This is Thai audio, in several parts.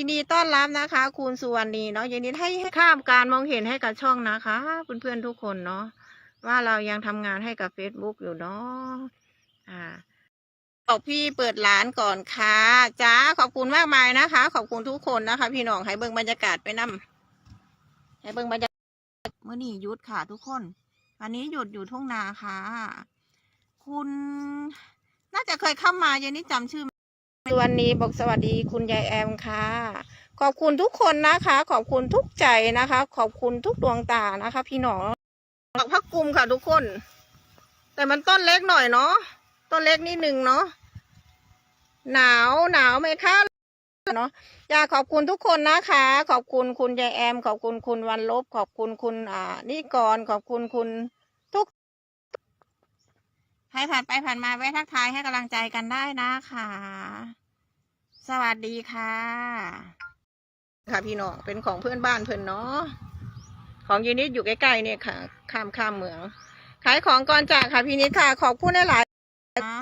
ยินดีต้อนรับนะคะ คุณสุวรรณีเนาะยินดีให้ข้ามการมองเห็นให้กับช่องนะคะเพื่อนๆทุกคนเนาะว่าเรายังทำงานให้กับ Facebook อยู่เนาะอ่าบอกพี่เปิดร้านก่อนค่ะจ้าขอบคุณมากมายนะคะ ขอบคุณทุกคนนะคะ พี่น้องให้เบิ่งบรรยากาศไปนํให้เบิ่งบรรยากาศเมื่อนี้หยุดค่ะทุกคนวันนี้หยุดอยู่ทุ่งนาค่ะ คุณน่าจะเคยเข้ามาเย็นนี้จำชื่อ วันนี้บอกสวัสดีคุณยายแอมค่ะ ขอบคุณทุกคนนะคะ ขอบคุณทุกใจนะคะ ขอบคุณทุกดวงตานะคะ พี่น้องดอกพักกุมค่ะทุกคน แต่มันต้นเล็กหน่อยเนาะต้นเล็กนิดหนึ่งเนาะหนาวหนาวไหมคะเนาะอยากขอบคุณทุกคนนะคะ ขอบคุณคุณยายแอม ขอบคุณคุณวันลบ ขอบคุณคุณอ่านิกรขอบคุณคุณ รผ่านไปผ่านมาแวะทักทายให้กำลังใจกันได้นะคะ สวัสดีค่ะ ค่ะพี่น้องเป็นของเพื่อนบ้านเพื่อนเนาะของยูนิตอยู่ใกล้ๆเนี่ยค่ะ ข้ามข้ามเมือง ขายของก่อนจากค่ะพี่นิดค่ะขอบคุณหลายๆนะ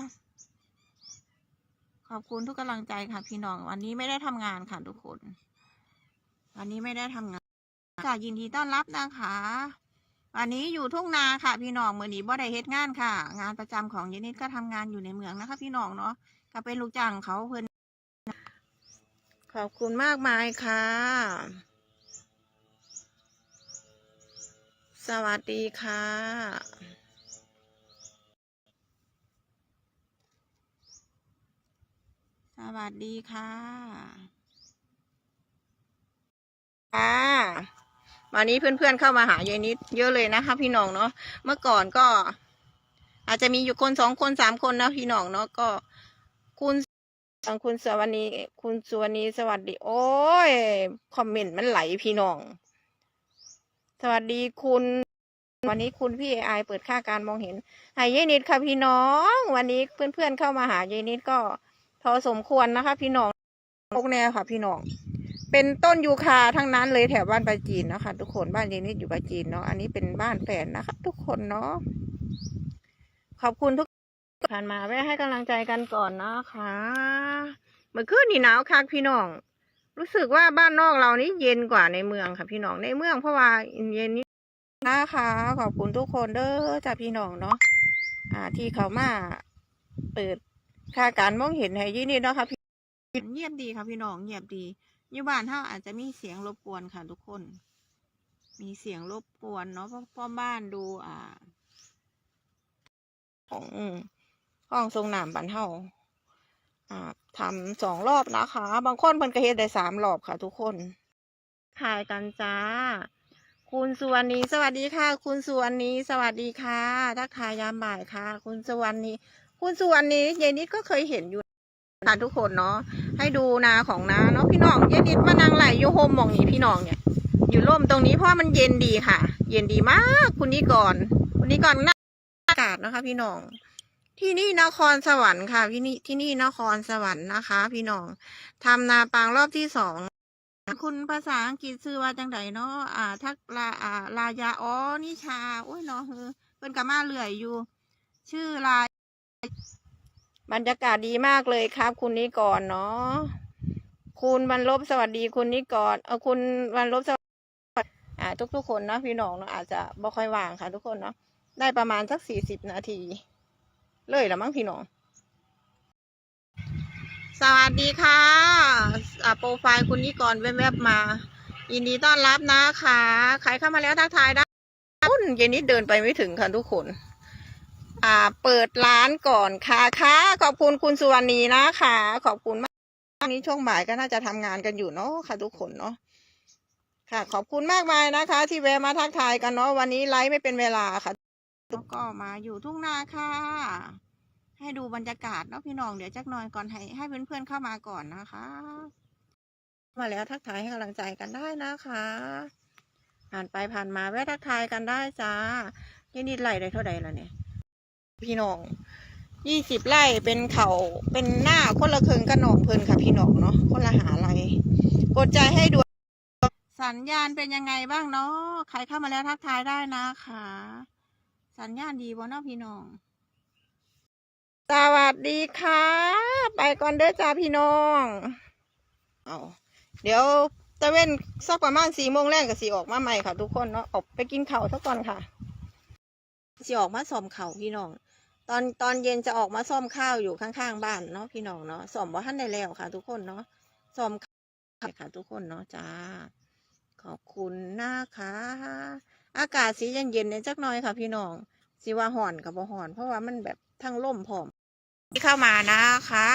ขอบคุณทุกกำลังใจค่ะ พี่น้อง วันนี้ไม่ได้ทำงานค่ะทุกคน วันนี้ไม่ได้ทำงานค่ะยินดีต้อนรับนะคะ วันนี้อยู่ทุ่งนาค่ะ พี่น้องเมื่อนี้บ่ได้เฮ็ดงานค่ะ งานประจำของยายนิดก็ทำงานอยู่ในเมืองนะคะ พี่น้องเนาะก็เป็นลูกจ้างเขาเพิ่นขอบคุณมากมายค่ะ สวัสดีค่ะสวัสดีค่ะ ค่ะ วันนี้เพื่อนๆเข้ามาหายายนิดเยอะเลยนะคะ พี่น้องเนาะเมื่อก่อนก็ อาจจะมีอยู่คนสองคนสามคนนะพี่น้องเนาะก็ คุณคุณสวัสดีคุณสวัสดีสวัสดี โอ้ยคอมเมนต์มันไหลพี่น้อง สวัสดีคุณ วันนี้คุณพี่ไอเปิดค่าการมองเห็นหายายนิดค่ะพี่น้อง วันนี้เพื่อนๆเข้ามาหายายนิดก็พอสมควรนะคะ พี่น้องพวกแนวค่ะพี่น้อง เป็นต้นยูคาทั้งนั้นเลยแถวบ้านปาจีนนะคะทุกคนบ้านเยนิดอยู่ปาจีนเนาะอันนี้เป็นบ้านแฟนนะคะ ทุกคนเนาะขอบคุณทุกผ่านมาแวะให้กำลังใจกันก่อนนะคะเมื่อคืนนี่หนาวคักพี่น้อง รู้สึกว่าบ้านนอกเรานี่เย็นกว่าในเมืองค่ะ พี่น้องในเมืองเพราะว่าเย็นนี้นะคะขอบคุณทุกคนเด้อจ้าพี่น้องเนาะอ่า ที่เขามาเปิดค่าการมองเห็นให้ยี่นี่เนาะค่ะพี่เงียบดีค่ะพี่น้องเงียบดี อยู่บ้านเท่าอาจจะมีเสียงรบกวนค่ะทุกคน มีเสียงรบกวนเนาะเพราะพ่อบ้านดูอ่า ของห้องทรงหนามบันเท่าอ่าทำสองรอบนะคะ บางคนเพิ่นก็เฮ็ดได้สามรอบค่ะ ทุกคนถ่ายกันจ้า คุณสุวรรณีสวัสดีค่ะ คุณสุวรรณีสวัสดีค่ะทักทายยามบ่ายค่ะ คุณสุวรรณีคุณสุวรรณีเยนิดก็เคยเห็นอยู่ ค่ะทุกคนเนาะให้ดูนาของนาเนาะพี่น้องเย็นนิมานั่งไหลอยู่โฮมมองนี้พี่น้องเนี่ย อยู่ร่มตรงนี้เพราะมันเย็นดีค่ะ เย็นดีมากคุณนี่ก่อนคุณนี่ก่อนหน้าอากาศนะคะ พี่น้อง ที่นี่นครสวรรค์ค่ะพี่นี่ที่นี่นครสวรรค์นะคะ พี่น้องทำนาปางรอบที่สองคุณภาษาอังกฤษชื่อว่าจังไดเนาะอ่าทักลาอ่าลายาอ๋อนิชาโอ้ยเนาะเออเป็นกามาเหลื่อยอยู่ ชื่อลาย บรรยากาศดีมากเลยครับ คุณนิกรเนาะคุณบรรลบสวัสดีคุณนิกรเออคุณบรรลบสวัสดีอ่าทุกๆคนนะพี่น้องเนาะอาจจะบ่ค่อยว่างค่ะ ทุกคนเนาะได้ประมาณสักสี่สิบนาที เลยละมั้งพี่น้อง สวัสดีค่ะอ่าโปรไฟล์คุณนิกรแวบๆมา ยินดีต้อนรับนะคะ ใครเข้ามาแล้วทักทายได้คุณเย็นนี้เดินไปไม่ถึงค่ะทุกคน อ่าเปิดร้านก่อนค่ะค่ะขอบคุณคุณสุวรรณีนะคะ ขอบคุณมากวันนี้ช่วงบ่ายก็น่าจะทำงานกันอยู่เนาะค่ะทุกคนเนาะค่ะ ขอบคุณมากมายนะคะ ที่แวะมาทักทายกันเนาะวันนี้ไลฟ์ไม่เป็นเวลาค่ะแล้วก็มาอยู่ทุ่งนาค่ะ ให้ดูบรรยากาศเนาะพี่น้องเดี๋ยวจักหน่อยก่อนให้ให้เพื่อนๆเข้ามาก่อนนะคะ มาแล้วทักทายให้กำลังใจกันได้นะคะ ผ่านไปผ่านมาแวะทักทายกันได้จ้านี่นิดไหลได้เท่าใดแล้วเนี่ย พี่น้องยี่สิบไร่เป็นเขาเป็นหน้าคนละเครึ่งกับหนองเพลินค่ะพี่น้องเนาะคนละหาไรกดใจให้ดูสัญญาณเป็นยังไงบ้างเนาะใครเข้ามาแล้วทักทายได้นะคะ สัญญาณดีบ่เนาะพี่น้อง สวัสดีค่ะ ไปก่อนเด้อจ้าพี่น้องเอาเดี๋ยวตะเว้นสักประมาณสี่โมงแรกก็สีออกมาใหม่ค่ะ ทุกคนเนาะออกไปกินข้าวสักก่อนค่ะสีออกมาซ่อมข้าพี่น้อง ตอนตอนเย็นจะออกมาซ่อมข้าวอยู่ข้างๆบ้านเนาะพี่น้องเนาะซ่อมว่าท่านได้แล้วค่ะ ทุกคนเนาะซ่อมข้าวค่ะ ทุกคนเนาะจ้า ขอบคุณนะคะ อากาศสีเย็นๆเนี่ยจักหน่อยค่ะ พี่น้องสีว่าห่อนกับบ่ห่อน เพราะว่ามันแบบทั้งล่มพร้อมที่เข้ามานะคะ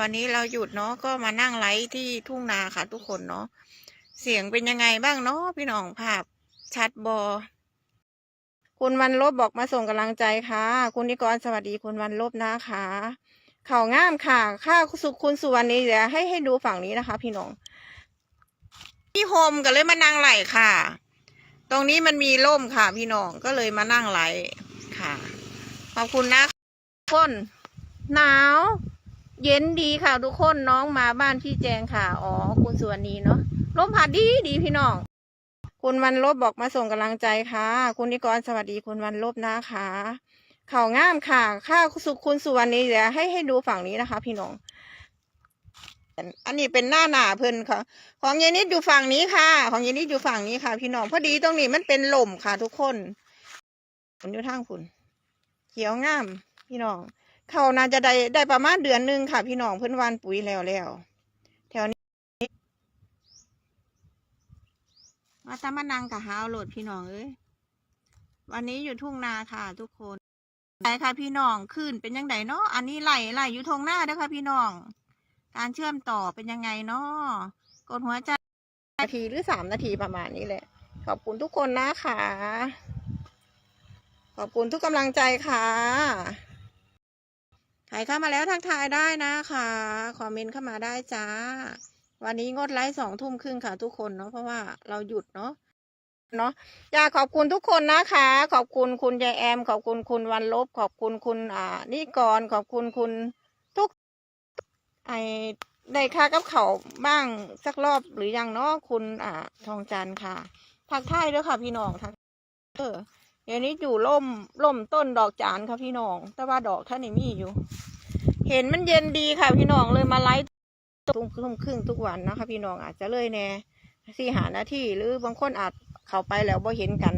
วันนี้เราหยุดเนาะก็มานั่งไลฟ์ที่ทุ่งนาค่ะ ทุกคนเนาะเสียงเป็นยังไงบ้างเนาะพี่น้องภาพชัดบอ คุณวันลบบอกมาส่งกำลังใจค่ะ คุณนิกรสวัสดีคุณวันลบนะคะเข่าวงามค่ะ ค่าสุขคุณสุวรรณีเดี๋ยวให้ให้ดูฝั่งนี้นะคะ พี่น้อง พี่โฮมก็เลยมานั่งไหลค่ะ ตรงนี้มันมีร่มค่ะ พี่น้องก็เลยมานั่งไหลค่ะ ขอบคุณนะทุกคน หนาว เย็นดีค่ะทุกคนน้องมาบ้านพี่แจงค่ะ อ๋อ คุณสุวรรณีเนาะลมพัดดีดีพี่น้อง คุณวันลบบอกมาส่งกำลังใจค่ะ คุณนิกรสวัสดีคุณวันลบนะคะเข่าวงามค่ะค่าสุขคุณสุวรรณีเดี๋ยวให้ให้ดูฝั่งนี้นะคะ พี่น้อง อันนี้เป็นหน้าหนาเพิ่นค่ะ ของยายนิดอยู่ฝั่งนี้ค่ะ ของยายนิดอยู่ฝั่งนี้ค่ะ พี่น้องพอดีตรงนี้มันเป็นหล่มค่ะ ทุกคนคุณอยู่ทางคุณเขียวงาม พี่น้องเขาน่าจะได้ได้ประมาณเดือนหนึ่งค่ะ พี่น้องเพิ่นวานปุ๋ยแล้วแล้วแถวนี้ มาตามานังกับฮาวโหลดพี่น้องเอ้ยวันนี้อยู่ทุ่งนาค่ะ ทุกคนไหนค่ะพี่น้องขึ้นเป็นยังไงเนาะอันนี้ไหลไหลอยู่ทงหน้าด้อค่ะพี่น้อง การเชื่อมต่อเป็นยังไงเนาะกดหัวใจนาทีหรือสามนาทีประมาณนี้แหละ ขอบคุณทุกคนนะคะ ขอบคุณทุกกำลังใจค่ะใครเข้ามาแล้วทักทายได้นะคะ คอมเมนต์เข้ามาได้จ้า วันนี้งดไลฟ์สองทุ่มครึ่งค่ะทุกคนเนาะเพราะว่าเราหยุดเนาะเนาะอยากขอบคุณทุกคนนะคะ ขอบคุณคุณยายแอม ขอบคุณคุณวันลบ ขอบคุณคุณอ่านิกรขอบคุณคุณทุกไอได้ค่ากับเขาบ้างสักรอบหรือยังเนาะคุณอ่าทองจันค่ะทักทายด้วยค่ะพี่น้องทักเออเดี๋ยวนี้อยู่ร่มร่มต้นดอกจานค่ะพี่น้อง แต่ว่าดอกท่านนี่มีอยู่ เห็นมันเย็นดีค่ะพี่น้องเลยมาไลฟ์ ทุ่มทุ่มครึ่งทุกวันนะคะ พี่น้องอาจจะเลยแน่สี่หานาที่หรือบางคนอาจเข้าไปแล้วบ่เห็นกัน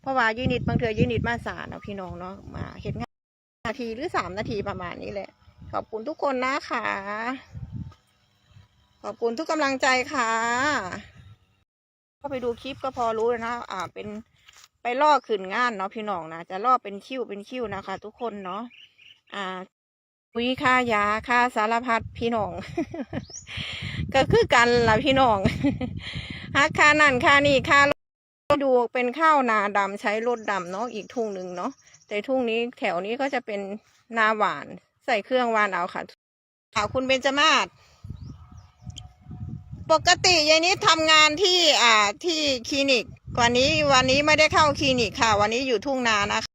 เพราะว่ายูนิตบางเทือยูนิตมาสาเนาะพี่น้องเนาะมาเห็นงานนาทีหรือสามนาทีประมาณนี้แหละ ขอบคุณทุกคนนะคะ ขอบคุณทุกกำลังใจค่ะก็ไปดูคลิปก็พอรู้นะอ่าเป็นไปล่อขึ้นงานเนาะพี่น้องนะจะล่อเป็นคิวเป็นคิวนะคะ ทุกคนเนาะอ่า ปุ๋ยค่ายาค่าสารพัดพี่น้อง ก็คือกันล่ะพี่น้องฮักค่านั่นค่านี่ค่าดูเป็นข้าวนาดำใช้รถดำเนาะอีกทุ่งหนึ่งเนาะแต่ทุ่งนี้แถวนี้ก็จะเป็นนาหวาน ใส่เครื่องหวานเอาค่ะข่าวคุณเบญจมาศปกติยายนี้ทำงานที่อ่าที่คลินิกวันนี้วันนี้ไม่ได้เข้าคลินิกค่ะ วันนี้อยู่ทุ่งนานะคะ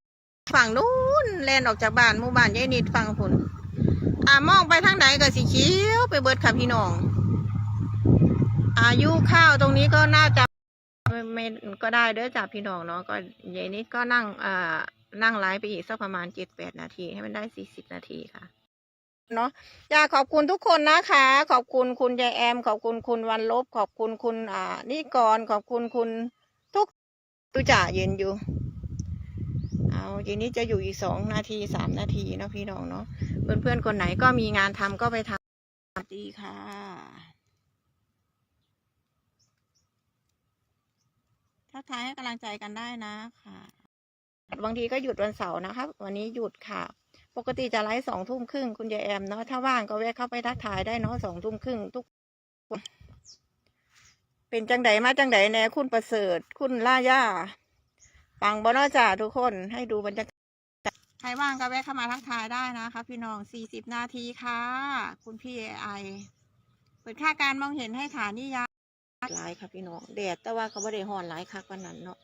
ฝั่งนู้นแลนออกจากบ้านหมู่บ้านยายนิดฝั่งผุน อ่ามองไปทางไหนก็สีเขียวไปเบิดค่ะพี่น้อง อายุข้าวตรงนี้ก็น่าจะไม่ก็ได้เด้อจ้ะพี่น้องเนาะก็ยายนิดก็นั่งอ่านั่งไลฟ์ไปอีกสักประมาณเจ็ดแปดนาที ให้มันได้สี่สิบนาทีค่ะเนาะอยากขอบคุณทุกคนนะคะ ขอบคุณคุณยายแอม ขอบคุณคุณวันลบ ขอบคุณคุณอ่านิกรขอบคุณคุณทุกตุจ่าเย็นอยู่ เอาทีนี้จะอยู่อีกสองนาทีสามนาทีเนาะพี่น้องเนาะเพื่อนเพื่อนๆคนไหนก็มีงานทำก็ไปทำสวัสดีค่ะทักทายให้กำลังใจกันได้นะค่ะ บางทีก็หยุดวันเสาร์นะครับ วันนี้หยุดค่ะ ปกติจะไลฟ์สองทุ่มครึ่งคุณยายแอมเนาะถ้าว่างก็แวะเข้าไปทักทายได้เนาะสองทุ่มครึ่งทุกคนเป็นจังไดมาจังไดแน่คุณประเสริฐ คุณล่าย่า ปังบเนอจ่าทุกคนให้ดูบรรยากาศใครว่างก็แวะเข้ามาทักทายได้นะคะ พี่น้องสี่สิบนาทีค่ะ คุณพี่ไอเปิดค่าการมองเห็นให้ฐานนิยาหลายค่ะพี่น้องแดดแต่ว่าเขาไม่ได้ห่อนหลายคักวันนั้นเนาะ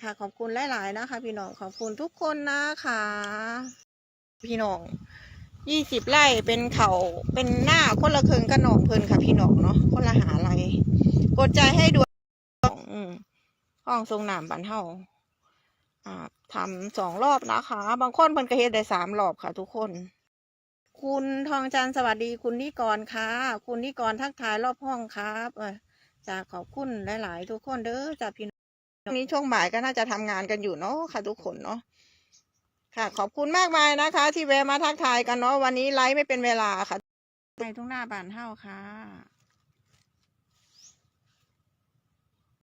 ค่ะขอบคุณหลาย ๆ นะคะ พี่น้องขอบคุณทุกคนนะคะ พี่น้องยี่สิบไร่เป็นเขาเป็นหน้าคนละครึ่งกับหนองเพลินค่ะพี่น้องเนาะคนละหาไรกดใจให้ดูอืมห้องทรงหนามบันเท่า ทำสองรอบนะคะ บางคนเพิ่นก็เฮ็ดได้สามรอบค่ะ ทุกคน คุณทองจันทร์สวัสดีคุณนิกรค่ะ คุณนิกรทักทายรอบห้องครับเออจะขอบคุณหลาย ๆ ทุกคนเด้อจ้ะพี่น้องวันนี้ช่วงบ่ายก็น่าจะทำงานกันอยู่เนาะค่ะ ทุกคนเนาะค่ะ ขอบคุณมากมายนะคะ ที่แวะมาทักทายกันเนาะวันนี้ไลฟ์ไม่เป็นเวลาค่ะในทุ่งหน้าบานเฮ้าค่ะ